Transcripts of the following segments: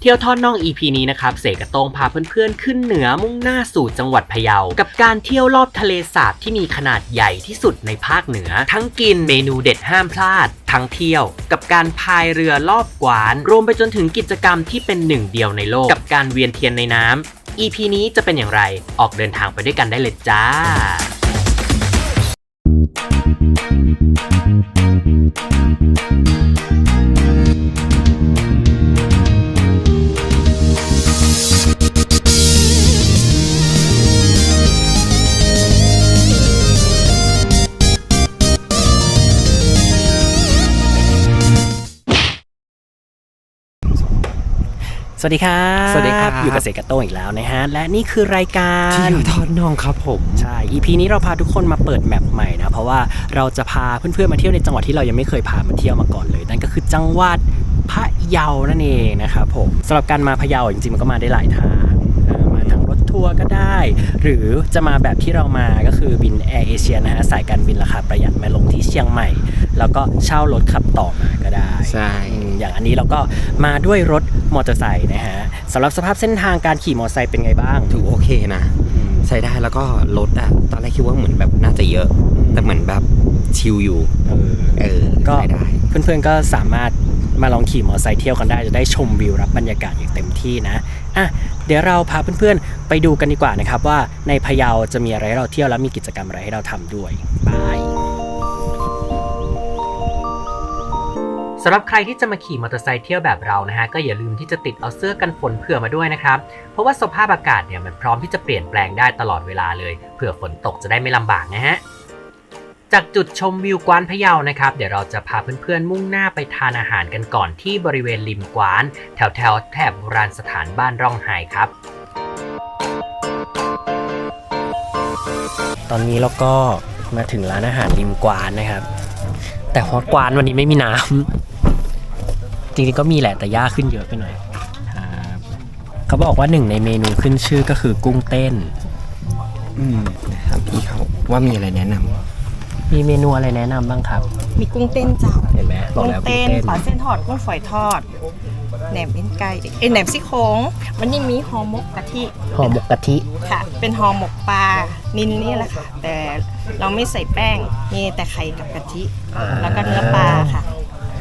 เที่ยวทอดน่อง EP นี้นะครับ เสกกระโตงพาเพื่อนๆ ขึ้นเหนือมุ่งหน้าสู่จังหวัดพะเยา กับการเที่ยวรอบทะเลสาบที่มีขนาดใหญ่ที่สุดในภาคเหนือ ทั้งกินเมนูเด็ดห้ามพลาด ทั้งเที่ยวกับการพายเรือรอบกวาน รวมไปจนถึงกิจกรรมที่เป็นหนึ่งเดียวในโลก กับการเวียนเทียนในน้ำ EP นี้จะเป็นอย่างไรออกเดินทางไปด้วยกันได้เลยจ้า Thank you. สวัสดีครับสวัสดีครับ อยู่กับเสกกระโต้งอีกแล้วนะฮะ และนี่คือรายการที่อยู่ทอดน่องครับผม ใช่ EP นี้เราพาทุกคนมาเปิดแมปใหม่นะ เพราะว่าเราจะพาเพื่อนๆมาเที่ยวในจังหวัดที่เรายังไม่เคยพามาเที่ยวมาก่อนเลย นั่นก็คือจังหวัดพะเยานั่นเองนะครับผมสำหรับการมาพะเยาจริงๆมันก็มาได้หลายทางเอ่อมาทางรถทัวร์ก็ได้ หรือจะมาแบบที่เรามาก็คือบินแอร์เอเชียนะฮะสายการบินราคาประหยัดมาลงที่เชียงใหม่ แล้วก็เช่ารถขับต่อมาก็ได้ ใช่ อืม อย่างอันนี้เราก็มาด้วยรถมอเตอร์ไซค์นะฮะสำหรับสภาพเส้นทางการขี่มอเตอร์ไซค์เป็นไงบ้าง ถือโอเคนะอืมใช้ได้แล้วก็รถอะตอนแรกคิดว่าเหมือนแบบน่าจะเยอะ แต่เหมือนแบบชิลอยู่ เออเออก็ใช้ได้เพื่อนๆก็สามารถมาลองขี่มอเตอร์ไซค์เที่ยวกันได้ จะได้ชมวิวรับบรรยากาศอย่างเต็มที่นะอะเดี๋ยวเราพาเพื่อนๆไปดูกันดีกว่านะครับว่าในพะเยาจะมีอะไรให้เราเที่ยวแล้วมีกิจกรรมอะไรให้เราทำด้วยบาย สำหรับใครที่จะมาขี่มอเตอร์ไซค์เที่ยวแบบเรานะฮะก็อย่าลืมที่จะติดเอาเสื้อกันฝนเผื่อมาด้วยนะครับ เพราะว่าสภาพอากาศเนี่ยมันพร้อมที่จะเปลี่ยนแปลงได้ตลอดเวลาเลยเผื่อฝนตกจะได้ไม่ลำบากนะฮะจากจุดชมวิวกวานพะเยานะครับ เดี๋ยวเราจะพาเพื่อนๆ มุ่งหน้าไปทานอาหารกันก่อนที่บริเวณริมกวาน แถวแถวแถบโบราณสถานบ้านร่องไห้ครับ ตอนนี้เราก็มาถึงร้านอาหารริมกวานนะครับ แต่ว่ากวานวันนี้ไม่มีน้ำ จริงๆก็มีแหละแต่ยากขึ้นเยอะไปหน่อยครับเขาบอกว่าหนึ่งในเมนูขึ้นชื่อก็คือกุ้งเต้น อืมนะครับพี่เขาว่ามีอะไรแนะนำมีเมนูอะไรแนะนำบ้างครับ มีกุ้งเต้นเจ้าเห็นไหมบอกกุ้งแล้วกุ้เต้งนเต้นปลาเส้นทอดกุ้งฝอยทอดแหนมเอ็นไก่เอ้ยแหนมซี่โครงวันนี้มีห่อหมกกะทิห่อหมกกะทิ ค่ะ เป็นห่อหมกปลานินนี่แหละค่ะ แต่เราไม่ใส่แป้งมีแต่ไข่กับกะทิ แล้วก็เนื้อปลาค่ะ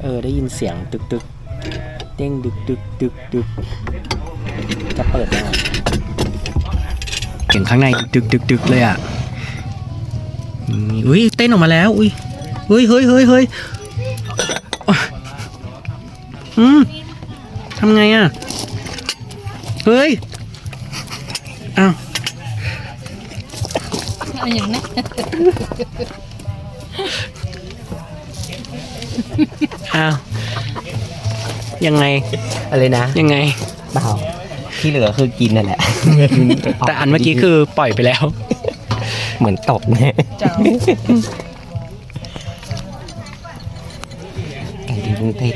เออได้ยินเสียงตึกตึกเด้งดึกดึกดึกดึกจะเปิดแล้วเสียงข้างในดึกดึกดึกเลยอะอืมอุ้ยเต้นออกมาแล้วอุ้ยเฮ้ยเฮ้ยเฮ้ยเฮ้ยอืมทำไงอะ เฮ้ยอ้าวอ้า วยังไงอะไรนะยังไง เปล่าที่เหลือคือกินนั่นแหละ แต่อันเมื่อกี้คือปล่อยไปแล้ว เหมือนตบแน่ไก่ที่กุ้งเต้น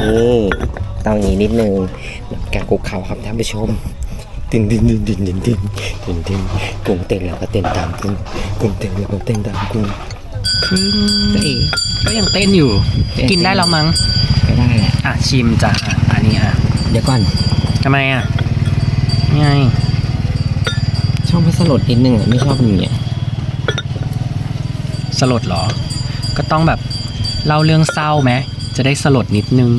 นี่ต้องอย่างนี้นิดนึงการคุกเข่าครับท่านผู้ชมตึงตึงตึงตึงตึงตึงตึงตึงกุ้งเต้นแล้วก็เต้นตามกุ้งกุ้งเต้นแล้วก็เต้นตามกุ้ง เอ้ยก็ยังเต้นอยู่ กินได้แล้วมั้งก็ได้แหละอะชิมจ้ะอะอันนี้อะเดี๋ยวก่อนทำไมอะนี่ไงชอบให้สลดนิดนึงอะไม่ชอบอย่างเงี้ยสลดเหรอ ก็ต้องแบบเล่าเรื่องเศร้าไหมจะได้สลดนิดนึง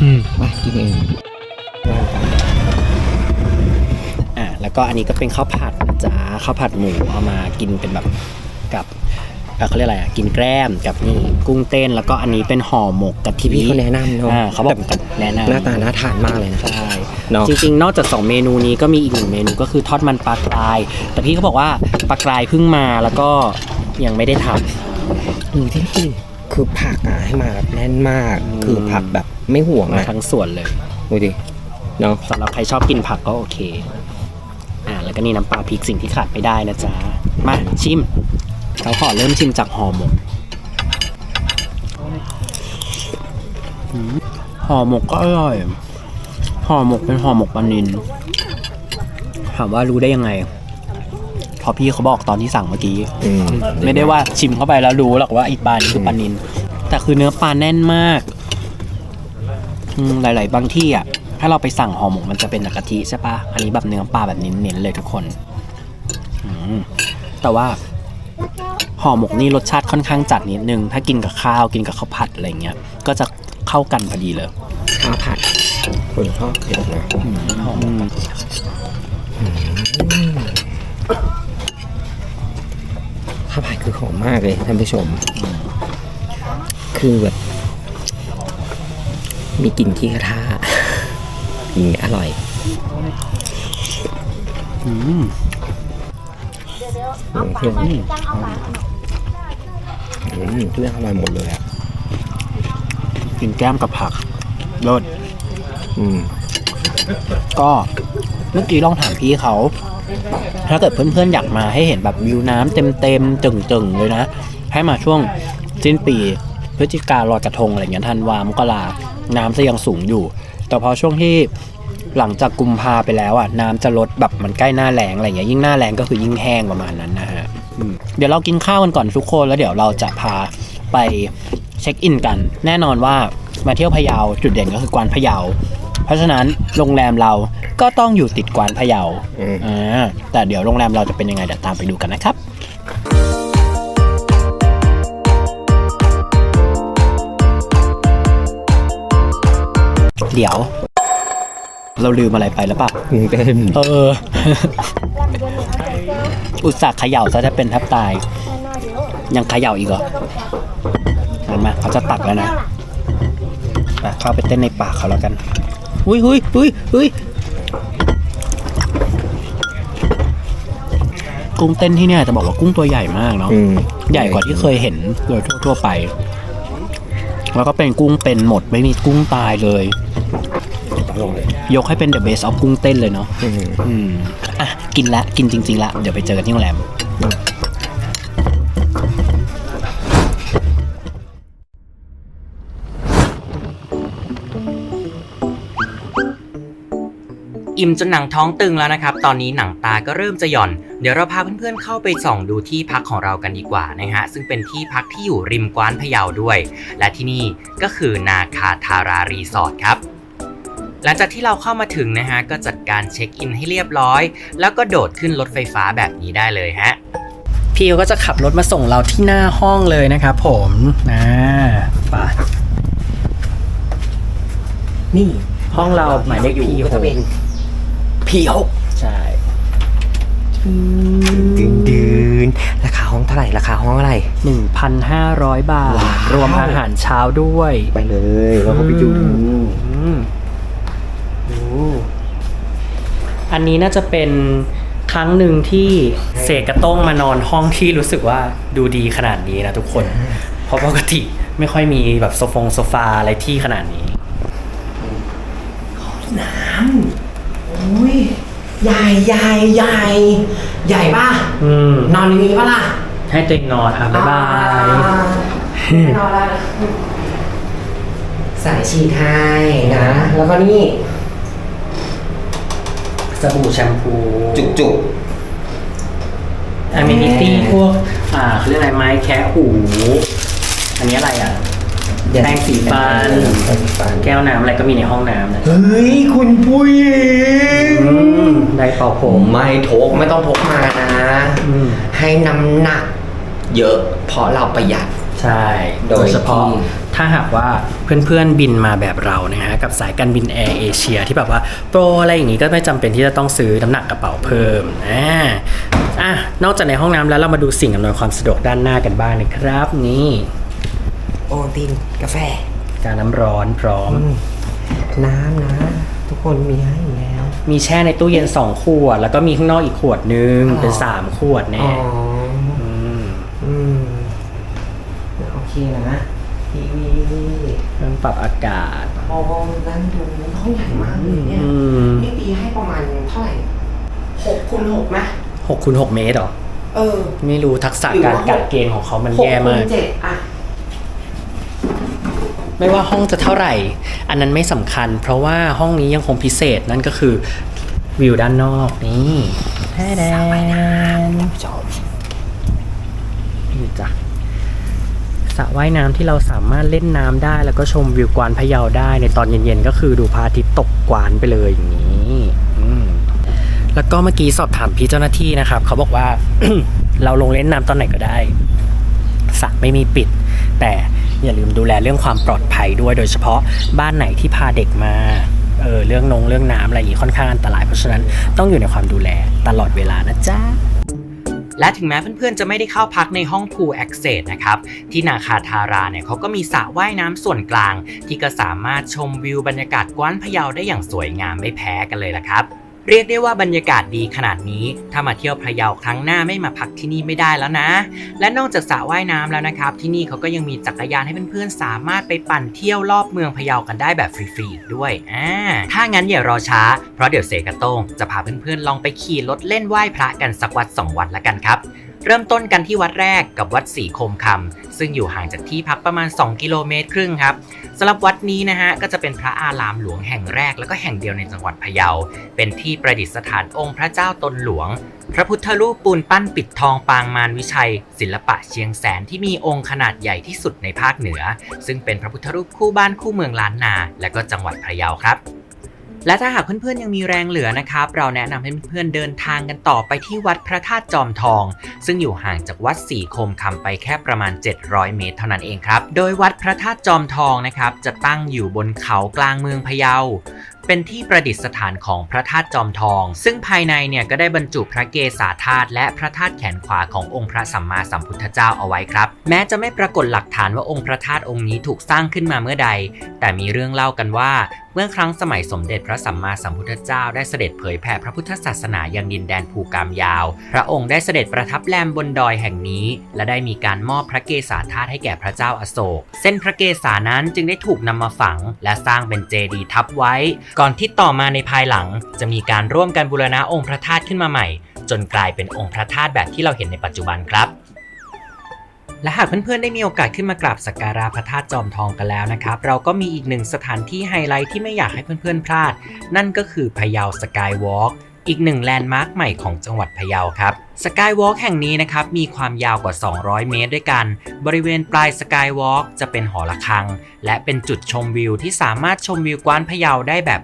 อืมมากินเองอะแล้วก็อันนี้ก็เป็นข้าวผัดนะ จ๊ะข้าวผัดหมูเอามากินเป็นแบบกับเอ่อเขาเรียกอะไรอะกินแกล้มกับนี่กุ้งเต้นแล้วก็อันนี้เป็นห่อหมกกะทิที่พี่เขาแนะนำเนาะอ่าเขาบอกแต่แนะนำหน้าตาน่าทานมากเลยนะใช่เนาะจริงๆ นอกจาก 2 เมนูนี้ก็มีอีกหนึ่งเมนูก็คือทอดมันปลากราย แต่พี่เขาบอกว่าปลากรายเพิ่งมาแล้วก็ยังไม่ได้ทดูที่นี่คือผักอะให้มาแบบแน่นมากอืมคือผักแบบไม่ห่วงำมาอะทั้งส่วนเลยดูดิเนาะสำหรับใครชอบกินผักก็โอเคอ่าแล้ว ก็นี่น้ำปลาพริกสิ่งที่ขาดไม่ได้นะจ๊ะ มาชิมเขาขอเริ่มชิมจากห่อหมกห่อหมกก็อร่อย ห่อหมกเป็นห่อหมกปลานินถามว่ารู้ได้ยังไงเพราะพี่เขาบอกตอนที่สั่งเมื่อกี้มไม่ได้ว่าชิมเข้าไปแล้วรู้หรอกว่าอีปลานี่คือปลานิน แต่คือเนื้อปลาแน่นมากหลาย ๆ บางที่อะาเราไปสั่งห่อหมกมันจะเป็นกะทิใช่ปะอันนี้แบบเนื้อปลาแบบเน้นๆเลยทุกคนอืมแต่ว่าห่อหมกนี่รสชาติค่อนข้างจัดนิดนึง ถ้ากินกับข้าวกินกับข้าวผัดอะไรเงี้ย ก็จะเข้ากันพอดีเลยข้าวผัดคนชอบเผ็ดนะอืมข้าวผัดคือหอมมากเลยท่านผู้ชม คือแบบมีกลิ่นขี้กระทะ กลิ่นอร่อยอืมเครื่องอืมทุกอย่างอร่อยหมดเลยอะกินแก้มกับผักรสอืม ก็เมื่อกี้ลองถามพี่เขา ถ้าเกิดเพื่อนๆอยากมาให้เห็นแบบวิวน้ำเต็มๆจึงๆเลยนะ ให้มาช่วงสิ้นปีพฤศจิกาลอยกระทงอะไรเงี้ยธันวามกราน้ำจะยังสูงอยู่ แต่พอช่วงที่หลังจากกุมภาไปแล้วอะน้ำจะลดแบบมันใกล้หน้าแล้งอะไรเงี้ยยิ่งหน้าแล้งก็คือยิ่งแห้งประมาณนั้นนะฮะอืมเดี๋ยวเรากินข้าวกันก่อนทุกคนแล้วเดี๋ยวเราจะพาไปเช็คอินกัน แน่นอนว่ามาเที่ยวพะเยาจุดเด่นก็คือกวานพะเยา เพราะฉะนั้นโรงแรมเราก็ต้องอยู่ติดกวานพะเยาอืมอ่าแต่เดี๋ยวโรงแรมเราจะเป็นยังไงเดี๋ยวตามไปดูกันนะครับ เดี๋ยว เราลืมอะไรไปแล้วปะกุ้งเต้นเออ อุตส่าห์เขย่าซะจะเป็นแทบตาย ยังเขย่าอีกเหรอเห็นไหมเขาจะตักแล้วนะอะเข้าไปเต้นในปากเขาแล้วกันอุ้ยอุ้ยอุ้ยอุ้ยกุ้งเต้นที่เนี่ยจะบอกว่ากุ้งตัวใหญ่มากเนาะอืมใหญ่กว่าที่เคยเห็นโดยทั่วๆไป แล้วก็เป็นกุ้งเป็นหมดไม่มีกุ้งตายเลย ลงเลยยกให้เป็น the best of กุ้งเต้นเลยเนาะอืมอืมอะกินละกินจริงๆละเดี๋ยวไปเจอกันที่โรงแรม อิ่มจนหนังท้องตึงแล้วนะครับ ตอนนี้หนังตาก็เริ่มจะหย่อน เดี๋ยวเราพาเพื่อนๆเข้าไปส่องดูที่พักของเรากันดีกว่านะฮะ ซึ่งเป็นที่พักที่อยู่ริมกว้านพะเยาด้วย และที่นี่ก็คือนาคาทารารีสอร์ทครับ หลังจากที่เราเข้ามาถึงนะฮะก็จัดการเช็คอินให้เรียบร้อย แล้วก็โดดขึ้นรถไฟฟ้าแบบนี้ได้เลยฮะพี่ก็จะขับรถมาส่งเราที่หน้าห้องเลยนะครับผมนะไปนี่ห้องเราหมายเลขอยู่พี่ก็หจะกเป็นพีหกใช่ดืนดืนราคาห้องเท่าไหร่ ราคาห้องเท่าไหร่หนึ่งพันห้าร้อยบาทว้าวรวมอาหารเช้าด้วย ไปเลย เราก็ไปดู อืมดูอันนี้น่าจะเป็นครั้งหนึ่งที่เสกกระโต้งมานอนห้องที่รู้สึกว่าดูดีขนาดนี้นะทุกคน เพราะปกติไม่ค่อยมีแบบโซฟงโซฟาอะไรที่ขนาดนี้อุ้ยใหญ่ใหญ่ใหญ่ใหญ่ป่ะอืมนอนในนี้ป่ะล่ะ ให้ตัวเองนอนอะบ๊ายบายไม่นอนแล้วสายฉีดให้นะ แล้วก็นี่ส บู่แชมพูจุกจุกอเมนิตี้พวก อ่าเขาเรียกอะไรไม้แคะหู อันนี้อะไรอะ แปรงสีฟันแปรงสีฟัน แก้วน้ำอะไรก็มีในห้องน้ำนะเฮ้ย คุณผู้หญิงอืมได้เป่าผผมมไม่ทกไม่ต้องพกมานะอืมให้น้ำหนักเยอะเพราะเราประหยัด ใช่ โดยโดยเฉพาะที่ ถ้าหากว่าเพื่อนๆบินมาแบบเรานะฮะกับสายการบินแอร์เอเชียที่แบบว่าโปรอะไรอย่างงี้ก็ไม่จำเป็นที่จะต้องซื้อน้ำหนักกระเป๋าเพิ่มอ่าอะนอกจากในห้องน้ำแล้วเรามาดูสิ่งอำนวยความสะดวกด้านหน้ากันบ้างนะครับนี่โอตินกาแฟการน้ำร้อนพร้อม น้ำนะ ทุกคนมีให้อยู่แล้ว มีแช่ในตู้เย็นสองขวด แล้วก็มีข้างนอกอีกขวดนึงอ๋อเป็นสามขวดอ๋แน่อมอืมโอเคนะ ทีวีเครื่องปรับอากาศห้องนั่งดูห้องใหญ่มากเลยเนี่ยอืม นี่ตีให้ประมาณเท่าไหร่หกคูณหกไหมหกคูณหกเมตรเหรอ เออ ไม่รู้ทักษะการกัดเกณฑ์ของเขามันหกแย่คูมาณก เจ็ดอะไม่ว่าห้องจะเท่าไหร่ อันนั้นไม่สำคัญ เพราะว่าห้องนี้ยังคงพิเศษนั่นก็คือวิวด้านนอกนี่แท้แดนจบนี่จ้ะ สระว่ายน้ำที่เราสามารถเล่นน้ำได้ แล้วก็ชมวิวกวานพะเยาได้ในตอนเย็นๆก็คือดูพระอาทิตย์ตกกวานไปเลยอย่างนี้อืมแล้วก็เมื่อกี้สอบถามพี่เจ้าหน้าที่นะครับ เขาบอกว่าเราลงเล่นน้ำตอนไหนก็ได้สระไม่มีปิด แต่อย่าลืมดูแลเรื่องความปลอดภัยด้วยโดยเฉพาะบ้านไหนที่พาเด็กมาเออเรื่องนงเรื่องน้ำอะไรอย่างนี้ค่อนข้างอันตรายเพราะฉะนั้นต้องอยู่ในความดูแลตลอดเวลานะจ๊ะ และถึงแม้เพื่อนๆ จะไม่ได้เข้าพักในห้อง Pool Access นะครับ ที่นาคาทาราเนี่ยเขาก็มีสระว่ายน้ำส่วนกลาง ที่ก็สามารถชมวิวบรรยากาศกว้านพะเยาได้อย่างสวยงามไม่แพ้กันเลยล่ะครับ เรียกได้ว่าบรรยากาศดีขนาดนี้ ถ้ามาเที่ยวพะเยาครั้งหน้าไม่มาพักที่นี่ไม่ได้แล้วนะ และนอกจากสระว่ายน้ำแล้วนะครับ ที่นี่เขาก็ยังมีจักรยานให้เพื่อนๆสามารถไปปั่นเที่ยวรอบเมืองพะเยากันได้แบบฟรีๆด้วยอ่าถ้างั้นอย่ารอช้า เพราะเดี๋ยวเสกระโต้งจะพาเพื่อนๆลองไปขี่รถเล่นไหว้พระกันสักวัดสองวันละกันครับ เริ่มต้นกันที่วัดแรกกับวัดศรีโคมคำซึ่งอยู่ห่างจากที่พักประมาณ 2 กิโลเมตรครึ่งครับสำหรับวัดนี้นะฮะก็จะเป็นพระอารามหลวงแห่งแรก แล้วก็แห่งเดียวในจังหวัดพะเยา เป็นที่ประดิษฐานองค์พระเจ้าตนหลวง พระพุทธรูปปูนปั้นปิดทองปางมารวิชัย ศิลปะเชียงแสนที่มีองค์ขนาดใหญ่ที่สุดในภาคเหนือ ซึ่งเป็นพระพุทธรูปคู่บ้านคู่เมืองล้านนา และก็จังหวัดพะเยาครับ และถ้าหากเพื่อนๆยังมีแรงเหลือนะครับ เราแนะนำให้เพื่อนๆเดินทางกันต่อไปที่วัดพระธาตุจอมทอง ซึ่งอยู่ห่างจากวัดศรีโคมคำไปแค่ประมาณ 700 เมตรเท่านั้นเองครับ โดยวัดพระธาตุจอมทองนะครับจะตั้งอยู่บนเขากลางเมืองพะเยาเป็นที่ประดิษฐานของพระธาตุจอมทอง ซึ่งภายในเนี่ยก็ได้บรรจุพระเกศาธาตุและพระธาตุแขนขวาขององค์พระสัมมาสัมพุทธเจ้าเอาไว้ครับ แม้จะไม่ปรากฏหลักฐานว่าองค์พระธาตุองค์นี้ถูกสร้างขึ้นมาเมื่อใด แต่มีเรื่องเล่ากันว่า เมื่อครั้งสมัยสมเด็จพระสัมมาสัมพุทธเจ้าได้เสด็จเผยแผ่พระพุทธศาสนายังดินแดนภูกามยาว พระองค์ได้เสด็จประทับแรมบนดอยแห่งนี้ และได้มีการมอบพระเกศาธาตุให้แก่พระเจ้าอาโศก เส้นพระเกศานั้นจึงได้ถูกนำมาฝัง และสร้างเป็นเจดีย์ทับไว้ ก่อนที่ต่อมาในภายหลัง จะมีการร่วมกันบูรณะองค์พระธาตุขึ้นมาใหม่ จนกลายเป็นองค์พระธาตุแบบที่เราเห็นในปัจจุบันครับ และหากเพื่อนๆได้มีโอกาสขึ้นมากราบสักการะพระธาตุจอมทองกันแล้วนะครับ เราก็มีอีกหนึ่งสถานที่ไฮไลท์ที่ไม่อยากให้เพื่อนๆพลาด นั่นก็คือพะเยาสกายวอล์ก อีกหนึ่งแลนด์มาร์คใหม่ของจังหวัดพะเยาครับสกายวอล์กแห่งนี้นะครับมีความยาวกว่า 200 เมตรด้วยกัน บริเวณปลายสกายวอล์กจะเป็นหอระฆัง และเป็นจุดชมวิวที่สามารถชมวิวกว้านพะเยาได้แบบ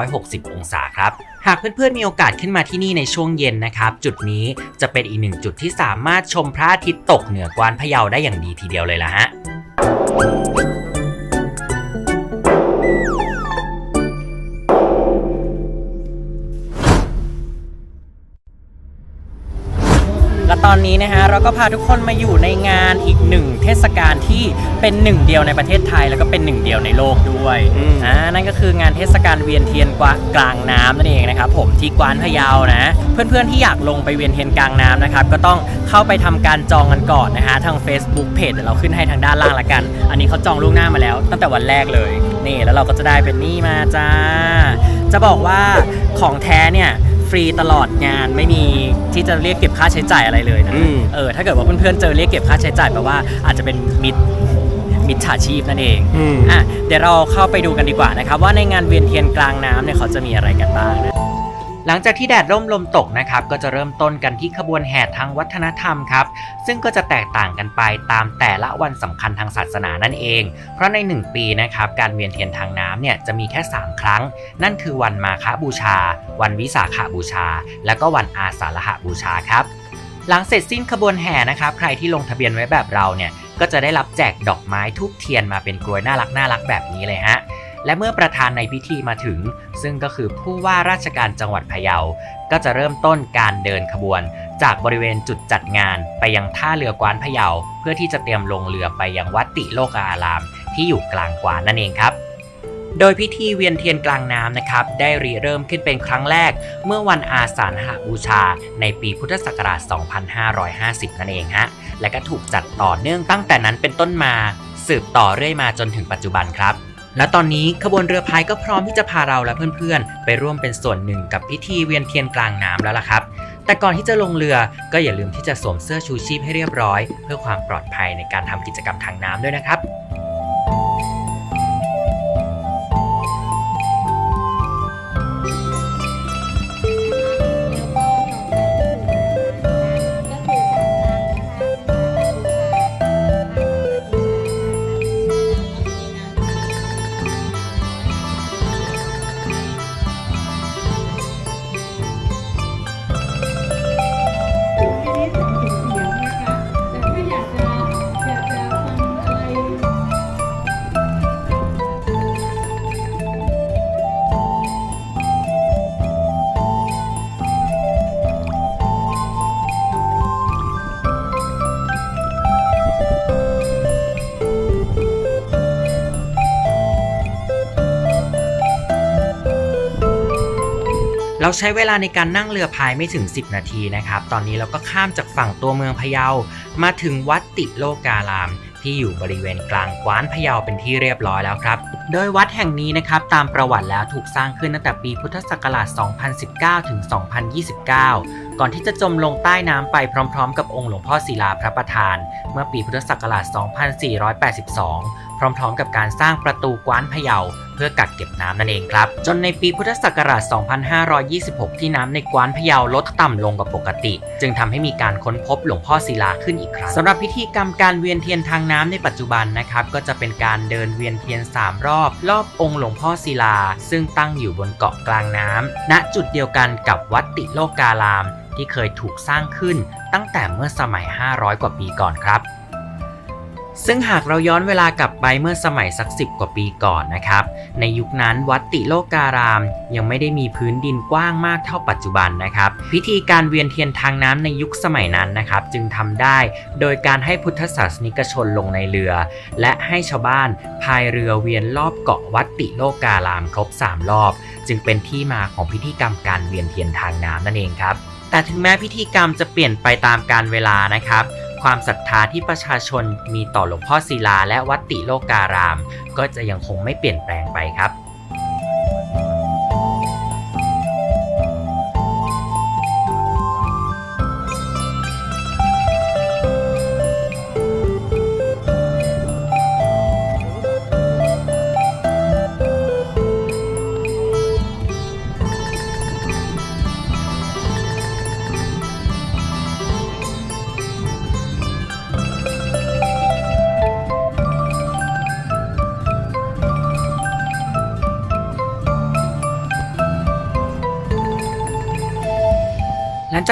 360 องศาครับ หากเพื่อนๆมีโอกาสขึ้นมาที่นี่ในช่วงเย็นนะครับ จุดนี้จะเป็นอีกหนึ่งจุดที่สามารถชมพระอาทิตย์ตกเหนือกวานพะเยาได้อย่างดีทีเดียวเลยล่ะฮะ ตอนนี้นะฮะเราก็พาทุกคนมาอยู่ในงานอีกหนึ่งเทศกาลที่เป็นหนึ่งเดียวในประเทศไทยแล้วก็เป็นหนึ่งเดียวในโลกด้วยอืม อ่านั่นก็คืองานเทศกาลเวียนเทียนกวากลางน้ำนั่นเองนะครับผมที่กวานพะเยานะ เพื่อนๆที่อยากลงไปเวียนเทียนกลางน้ำนะครับก็ต้องเข้าไปทำการจองกันก่อนนะฮะทาง Facebook Page เดี๋ยวเราขึ้นให้ทางด้านล่างละกัน อันนี้เขาจองล่วงหน้ามาแล้ว ตั้งแต่วันแรกเลยนี่แล้วเราก็จะได้เป็นนี่มาจ้า จะบอกว่าของแท้เนี่ย ฟรีตลอดงานไม่มีที่จะเรียกเก็บค่าใช้จ่ายอะไรเลยนะอืม เออถ้าเกิดว่าเพื่อนๆเจอเรียกเก็บค่าใช้จ่ายแปลว่าอาจจะเป็นมิดมิดฉาชีพนั่นเองอืม อะเดี๋ยวเราเข้าไปดูกันดีกว่านะครับว่าในงานเวียนเทียนกลางน้ำเนี่ยเขาจะมีอะไรกันบ้างนะ หลังจากที่แดดร่มลมตกนะครับก็จะเริ่มต้นกันที่ขบวนแห่ทางวัฒนธรรมครับซึ่งก็จะแตกต่างกันไปตามแต่ละวันสำคัญทางศาสนานั่นเอง เพราะใน 1 ปีนะครับการเวียนเทียนทางน้ำเนี่ยจะมีแค่ 3 ครั้ง นั่นคือวันมาฆบูชา วันวิสาขบูชา และก็วันอาสาฬหบูชาครับหลังเสร็จสิ้นขบวนแห่นะครับใครที่ลงทะเบียนไว้แบบเราเนี่ยก็จะได้รับแจกดอกไม้ทูบเทียนมาเป็นกลวยน่ารักน่ารักแบบนี้เลยฮะ และเมื่อประธานในพิธีมาถึง ซึ่งก็คือผู้ว่าราชการจังหวัดพะเยา ก็จะเริ่มต้นการเดินขบวน จากบริเวณจุดจัดงานไปยังท่าเรือกวานพะเยา เพื่อที่จะเตรียมลงเรือไปยังวัดติโลกาอาราม ที่อยู่กลางกวานนั่นเองครับโดยพิธีเวียนเทียนกลางน้ำนะครับ ได้ริเริ่มขึ้นเป็นครั้งแรก เมื่อวันอาสาฬหบูชา ในปีพุทธศักราช 2550 นั่นเองฮะ และก็ถูกจัดต่อเนื่องตั้งแต่นั้นเป็นต้นมา สืบต่อเรื่อยมาจนถึงปัจจุบันครับ และตอนนี้ขบวนเรือพายก็พร้อมที่จะพาเราและเพื่อนๆ ไปร่วมเป็นส่วนหนึ่งกับพิธีเวียนเทียนกลางน้ำแล้วล่ะครับ แต่ก่อนที่จะลงเรือก็อย่าลืมที่จะสวมเสื้อชูชีพให้เรียบร้อย เพื่อความปลอดภัยในการทำกิจกรรมทางน้ำด้วยนะครับ ใช้เวลาในการนั่งเรือพายไม่ถึง 10 นาทีนะครับ ตอนนี้เราก็ข้ามจากฝั่งตัวเมืองพะเยา มาถึงวัดติโลการาม ที่อยู่บริเวณกลางกว้านพะเยาเป็นที่เรียบร้อยแล้วครับ โดยวัดแห่งนี้นะครับตามประวัติแล้วถูกสร้างขึ้นตั้งแต่ปีพุทธศักราช 2019 ถึง 2029ก่อนที่จะจมลงใต้น้ำไปพร้อม ๆ กับองค์หลวงพ่อศิลาพระประธาน เมื่อปีพุทธศักราช 2482 พร้อม ๆ กับการสร้างประตูกว้านพะเยาเพื่อกักเก็บน้ำนั่นเองครับ จนในปีพุทธศักราช 2526 ที่น้ำในกว้านพะเยาลดต่ำลงกว่าปกติ จึงทำให้มีการค้นพบหลวงพ่อศิลาขึ้นอีกครั้งสำหรับพิธีกรรมการเวียนเทียนทางน้ำในปัจจุบันนะครับ ก็จะเป็นการเดินเวียนเทียน 3 รอบ รอบองค์หลวงพ่อศิลา ซึ่งตั้งอยู่บนเกาะกลางน้ำณจุดเดียวกันกับวัดติโลการามที่เคยถูกสร้างขึ้นตั้งแต่เมื่อสมัย 500 กว่าปีก่อนครับ ซึ่งหากเราย้อนเวลากลับไปเมื่อสมัยสักสิบกว่าปีก่อนนะครับ ในยุคนั้นวัดติโลการาม ยังไม่ได้มีพื้นดินกว้างมากเท่าปัจจุบันนะครับ พิธีการเวียนเทียนทางน้ำในยุคสมัยนั้นนะครับ จึงทำได้โดยการให้พุทธศาสนิกชนลงในเรือ และให้ชาวบ้านพายเรือเวียนรอบเกาะวัดติโลการามครบ 3 รอบ จึงเป็นที่มาของพิธีกรรมการเวียนเทียนทางน้ำนั่นเองครับ แต่ถึงแม้พิธีกรรมจะเปลี่ยนไปตามกาลเวลานะครับ ความศรัทธาที่ประชาชนมีต่อหลวงพ่อศิลาและวัดติโลการาม ก็จะยังคงไม่เปลี่ยนแปลงไปครับ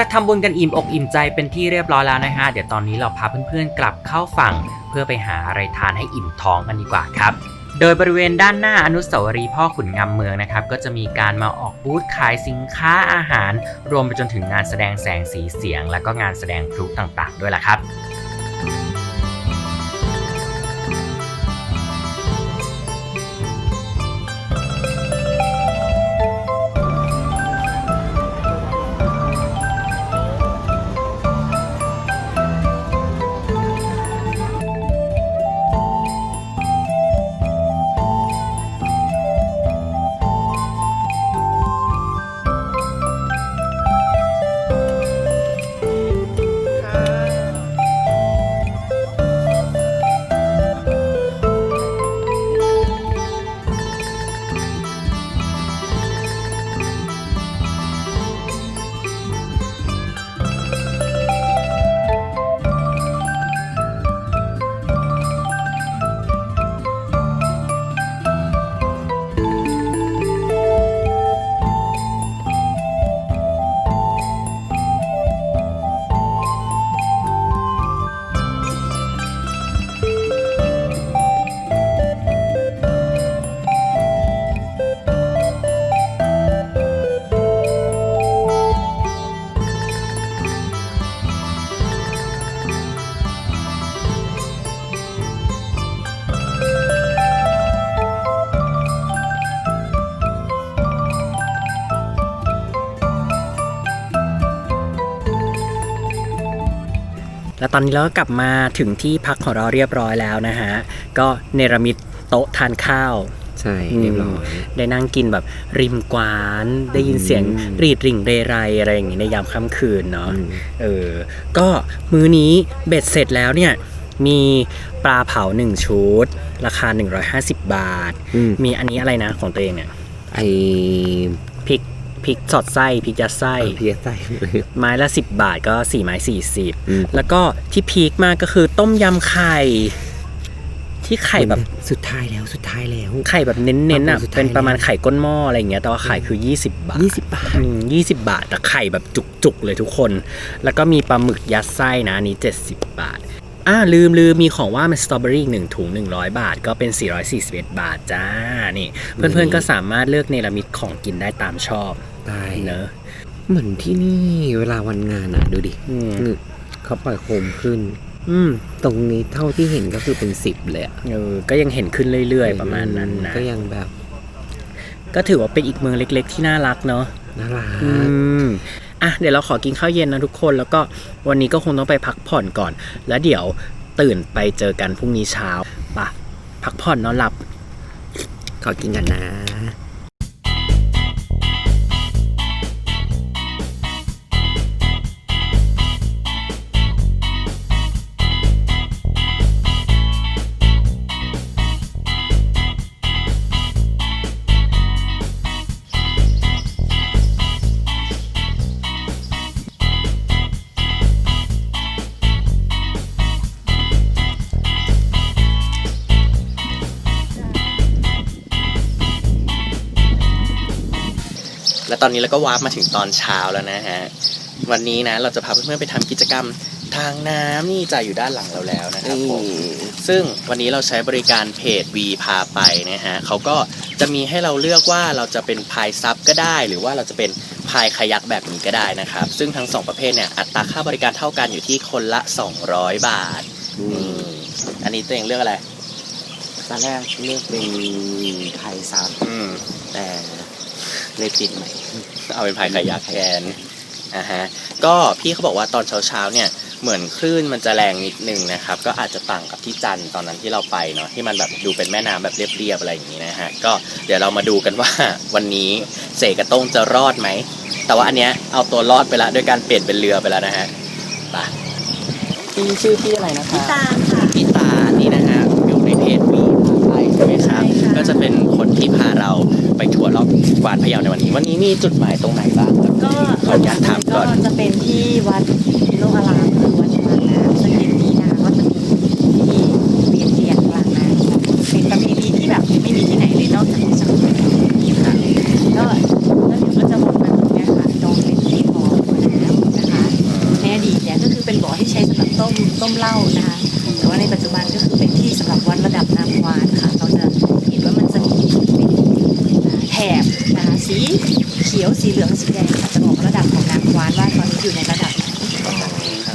จากทำบุญกันอิ่มอกอิ่มใจเป็นที่เรียบร้อยแล้วนะฮะ เดี๋ยวตอนนี้เราพาเพื่อนๆกลับเข้าฝั่ง เพื่อไปหาอะไรทานให้อิ่มท้องกันดีกว่าครับโดยบริเวณด้านหน้าอนุสาวรีย์พ่อขุนงำเมืองนะครับ ก็จะมีการมาออกบูธขายสินค้าอาหาร รวมไปจนถึงงานแสดงแสงสีเสียง และก็งานแสดงพลุต่างๆ ด้วยล่ะครับ ตอนนี้เราก็กลับมาถึงที่พักของเราเรียบร้อยแล้วนะฮะ ก็เนรมิตโต๊ะทานข้าว ใช่เรียบร้อย ได้นั่งกินแบบริมกวาน ได้ยินเสียงอืมรีดริ่งเรไรอะไรอย่างงี้ในยามค่ำคืนเนาะอืมเออ ก็มื้อนี้เบ็ดเสร็จแล้วเนี่ยมีปลาเผาหนึ่งชุด ราคา 150 บาทอืมมีอันนี้อะไรนะของตัวเองเนี่ยไอ พริกพริกสอดไส้พริกยัดไส้ เพียใส่ไม้ละ 10 บาทก็4ไม้40อืมแล้วก็ที่พีคมากก็คือต้มยำไข่ ที่ไข่แบบสุดท้ายแล้วสุดท้ายแล้ว ไข่แบบเน้นๆอะสุดท้าย เป็นประมาณไข่ก้นหม้ออะไรอย่างเงี้ยแต่ว่าไข่คือ 20 บาท 20 บาท อืม20 บาทแต่ไข่แบบจุกๆ เลยทุกคน แล้วก็มีปลาหมึกยัดไส้นะอันนี้ 70 บาท อ่าลืมลืมมีของว่ามันสตรอเบอรี่หนึ่งถุง 100 บาท ก็เป็น 441 บาทจ้า นี่ เพื่อนๆ ก็สามารถเลือกเนรมิตของกินได้ตามชอบ ได้เนอะเหมือนที่นี่เวลาวันงานอะดูดิอืมนี่เขาปล่อยโคมขึ้น อืม ตรงนี้เท่าที่เห็นก็คือเป็นสิบเลยอะเออ ก็ยังเห็นขึ้นเรื่อย ๆ ประมาณนั้นนะก็ยังแบบ ก็ถือว่าเป็นอีกเมืองเล็ก ๆ ที่น่ารักเนาะน่ารักอืมอะเดี๋ยวเราขอกินข้าวเย็นนะทุกคนแล้วก็วันนี้ก็คงต้องไปพักผ่อนก่อน แล้วเดี๋ยวตื่นไปเจอกันพรุ่งนี้เช้าปะพักผ่อนนอนหลับ ขอกินกันนะ ตอนนี้เราก็วาร์ปมาถึงตอนเช้าแล้วนะฮะ วันนี้นะเราจะพาเพื่อนๆไปทำกิจกรรมทางน้ำนี่จะอยู่ด้านหลังเราแล้วนะครับผมซึ่งวันนี้เราใช้บริการเพจ V พาไปนะฮะเขาก็จะมีให้เราเลือกว่าเราจะเป็นพายซับก็ได้ หรือว่าเราจะเป็นพายคายักแบบนี้ก็ได้นะครับ ซึ่งทั้งสองประเภทเนี่ยอัตราค่าบริการเท่ากันอยู่ที่คนละ 200 บาทนี่อันนี้ตัวเองเลือกอะไรตอนแรกเลือกเป็นไทยซับอืมแต่ เลยปิดใหม่ เอาเป็นพายคายักแทนอ่าฮะก็พี่เขาบอกว่าตอนเช้าๆเนี่ยเหมือนคลื่นมันจะแรงนิดนึงนะครับ ก็อาจจะต่างกับที่จันทร์ตอนนั้นที่เราไปเนาะที่มันแบบดูเป็นแม่น้ำแบบเรียบๆอะไรอย่างนี้นะฮะก็เดี๋ยวเรามาดูกันว่าวันนี้เสกกระต้งจะรอดไหมแต่ว่าอันเนี้ยเอาตัวรอดไปแล้วด้วยการเปลี่ยนเป็นเรือไปแล้วนะฮะไปพี่ชื่อพี่อะไรนะคะตาค่ะพี่ตานี่นะฮะอยู่ในเพจวีพาไปใช่ไหมครับใช่ค่ะก็จะเป็นคนที่พาเรา ไปทัวร์รอบกวานพะเยาในวันนี้ วันนี้มีจุดหมายตรงไหนบ้างครับก็ขออนุญาตถามก่อนจะเป็นที่วัดโลกอาราม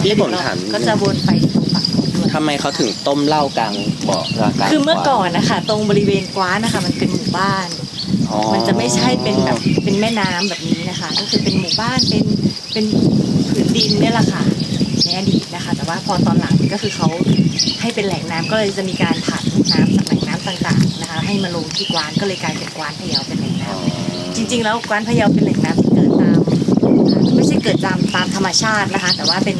พี่ผมถามก็จะวนไปตรงฝั่งนู้นด้วยทำไมเขาถึงต้มเหล้ากลางบ่อกลางคือเมื่อก่อนนะคะตรงบริเวณกว้านนะคะ มันเป็นหมู่บ้านอ๋อมันจะไม่ใช่เป็นแบบเป็นแม่น้ำแบบนี้นะคะ ก็คือเป็นหมู่บ้านเป็นเป็นผืนดินเนี่ยแหละค่ะในอดีตนะคะ แต่ว่าพอตอนหลังก็คือเขาให้เป็นแหล่งน้ำก็เลยจะมีการผ่านน้ำจากแหล่งน้ำต่างๆนะคะ ให้มาลงที่กวานก็เลยกลายเป็นกวานพะเยาเป็นแหล่งน้ำจริง ๆ แล้วกวานพะเยาเป็นแหล่งน้ำที่เกิดตามไม่ใช่เกิดตามตามธรรมชาตินะคะ แต่ว่าเป็น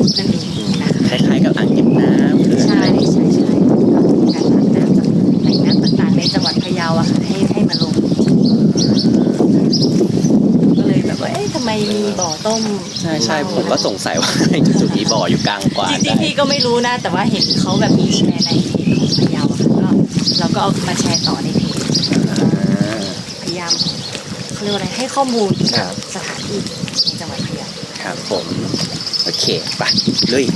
มือมนุษย์นั่นเองนะคะคล้ายๆกับอ่างเก็บน้ำคือใช่ใช่ใช่ก็มีการผ่านน้ำจากแหล่งน้ำต่างๆในจังหวัดพะเยาอะค่ะให้ให้มาลงก็เลยแบบว่าเอ๊ะทำไมมีบ่อต้มใช่ใช่ผมก็สงสัยว่าจุดๆนี้บ่ออยู่กลางกวาจนริได้งๆพี่ก็ไม่รู้นะแต่ว่าเห็นเขาแบบมีแชร์ในเพจของพะเยาอะค่ะก็เราก็เอามาแชร์ต่อในเพจอ่าพยายามเขาเรียกว่าอะไรให้ข้อมูลครับสถานที่ในจังหวัดพะเยาครับผม โอเค ไปลุย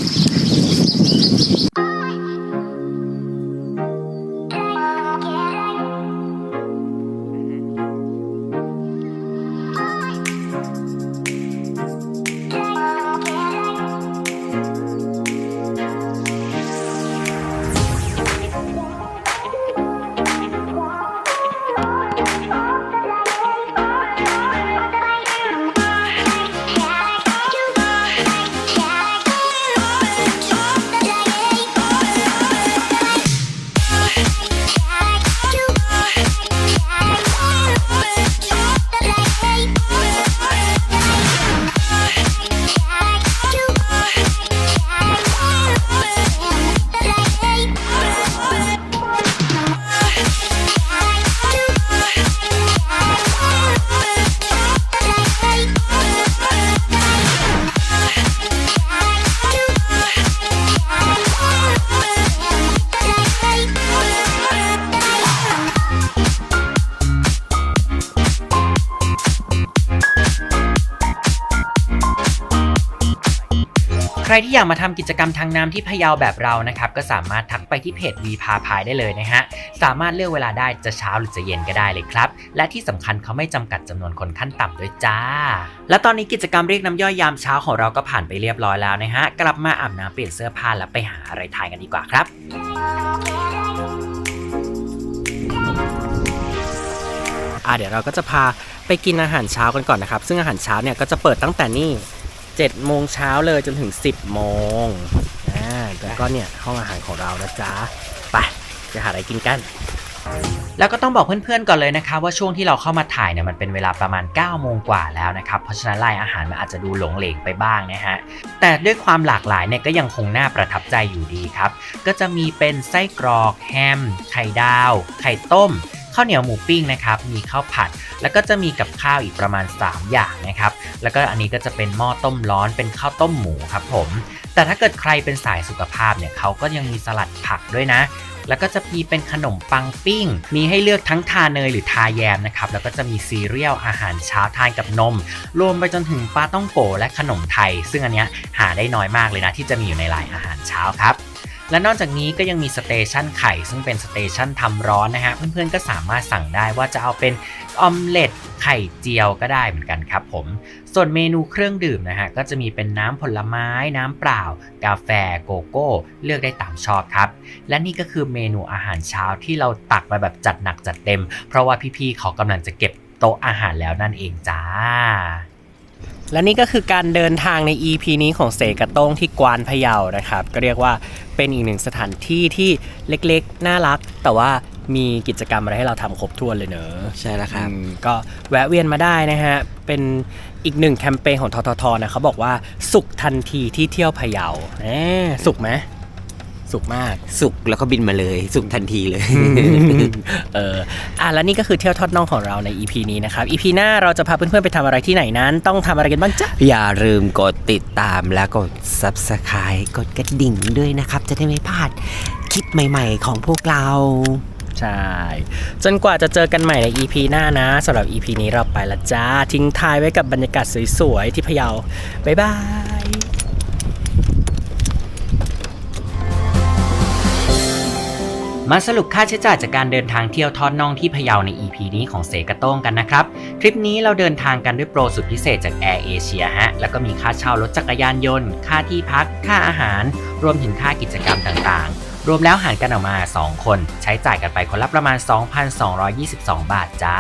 รที่อยากมาทำกิจกรรมทางน้ำที่พะเยาแบบเรานะครับก็สามารถทักไปที่เพจวีพาพายได้เลยนะฮะสามารถเลือกเวลาได้จะเช้าหรือจะเย็นก็ได้เลยครับ และที่สำคัญเขาไม่จำกัดจำนวนคนขั้นต่ำด้วยจ้า และตอนนี้กิจกรรมเรียกน้ำย่อยยามเช้าของเราก็ผ่านไปเรียบร้อยแล้วนะฮะกลับมาอาบน้ำเปลี่ยนเสื้อผ้าแล้วไปหาอะไรทานกันดีกว่าครับอะเดี๋ยวเราก็จะพาไปกินอาหารเช้ากันก่อนนะครับ ซึ่งอาหารเช้าเนี่ยก็จะเปิดตั้งแต่นี่ 7โมงเช้าเลยจนถึง 10โมงอ่าแล้วก็เนี่ยห้องอาหารของเรานะจ๊ะไปจะหาอะไรกินกัน แล้วก็ต้องบอกเพื่อนๆก่อนเลยนะครับว่าช่วงที่เราเข้ามาถ่ายเนี่ยมันเป็นเวลาประมาณ 9 โมงกว่าแล้วนะครับ เพราะฉะนั้นรายอาหารมันอาจจะดูหลงเหลงไปบ้างนะฮะ แต่ด้วยความหลากหลายเนี่ยก็ยังคงน่าประทับใจอยู่ดีครับ ก็จะมีเป็นไส้กรอกแฮม ไข่ดาว ไข่ต้ม ข้าวเหนียวหมูปิ้งนะครับ มีข้าวผัด แล้วก็จะมีกับข้าวอีกประมาณ 3 อย่างนะครับ แล้วก็อันนี้ก็จะเป็นหม้อต้มร้อนเป็นข้าวต้มหมูครับผม แต่ถ้าเกิดใครเป็นสายสุขภาพเนี่ยเขาก็ยังมีสลัดผักด้วยนะแล้วก็จะมีเป็นขนมปังปิ้ง มีให้เลือกทั้งทาเนยหรือทาแยมนะครับ แล้วก็จะมีซีเรียลอาหารเช้าทานกับนม รวมไปจนถึงปลาต้องโกและขนมไทย ซึ่งอันเนี้ยหาได้น้อยมากเลยนะ ที่จะมีอยู่ในรายอาหารเช้าครับ และนอกจากนี้ก็ยังมีสเตชันไข่ ซึ่งเป็นสเตชันทำร้อนนะฮะ เพื่อนๆก็สามารถสั่งได้ว่าจะเอาเป็นออมเล็ตไข่เจียวก็ได้เหมือนกันครับผม ส่วนเมนูเครื่องดื่มนะฮะ ก็จะมีเป็นน้ำผลไม้ น้ำเปล่า กาแฟโกโก้ เลือกได้ตามชอบครับ และนี่ก็คือเมนูอาหารเช้าที่เราตักมาแบบจัดหนักจัดเต็ม เพราะว่าพี่ๆเขากำลังจะเก็บโต๊ะอาหารแล้วนั่นเองจ้า และนี่ก็คือการเดินทางใน EP นี้ของเสกระโต้งที่กวานพะเยานะครับ ก็เรียกว่าเป็นอีกหนึ่งสถานที่ที่เล็กๆ น่ารัก แต่ว่ามีกิจกรรมอะไรให้เราทำครบถ้วนเลยเนอะใช่แล้วครับ อืมก็แวะเวียนมาได้นะฮะ เป็นอีกหนึ่งแคมเปญของทททนะเขาบอกว่าสุขทันทีที่เที่ยวพะเยาแหมสุขไหม สุขมาก สุกแล้วก็บินมาเลย สุกทันทีเลย เอออะแล้วนี่ก็คือเที่ยวทอดน่องของเราใน EP นี้นะครับ EP หน้าเราจะพาเพื่อนๆไปทำอะไรที่ไหนนั้น ต้องทำอะไรกันบ้างจ๊ะ อย่าลืมกดติดตามแล้วกด Subscribe กดกระดิ่งด้วยนะครับ จะได้ไม่พลาดคลิปใหม่ๆ ของพวกเรา ใช่ จนกว่าจะเจอกันใหม่ใน EP หน้านะสำหรับ EP นี้เราไปละจ้า ทิ้งท้ายไว้กับบรรยากาศสวยๆที่พะเยาบ๊ายบาย มาสรุปค่าใช้จ่ายจากการเดินทางเที่ยวทอดน่องที่พะเยาใน EP นี้ของเสกระโต้งกันนะครับ ทริปนี้เราเดินทางกันด้วยโปรสุดพิเศษจาก Air Asia ฮะ แล้วก็มีค่าเช่ารถจักรยานยนต์ ค่าที่พัก ค่าอาหาร รวมถึงค่ากิจกรรมต่างๆ รวมแล้วหารกันออกมา 2 คน ใช้จ่ายกันไปคนละประมาณ 2,222 บาทจ้า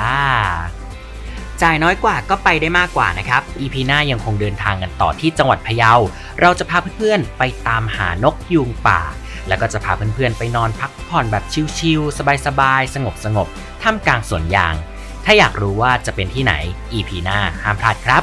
จ่ายน้อยกว่าก็ไปได้มากกว่านะครับ EP หน้ายังคงเดินทางกันต่อที่จังหวัดพะเยา เราจะพาเพื่อนๆไปตามหานกยูงป่า แล้วก็จะพาเพื่อนๆไปนอนพักผ่อนแบบชิลๆสบายๆ สงบๆท่ามกลางสวนยาง ถ้าอยากรู้ว่าจะเป็นที่ไหน EP หน้าห้ามพลาดครับ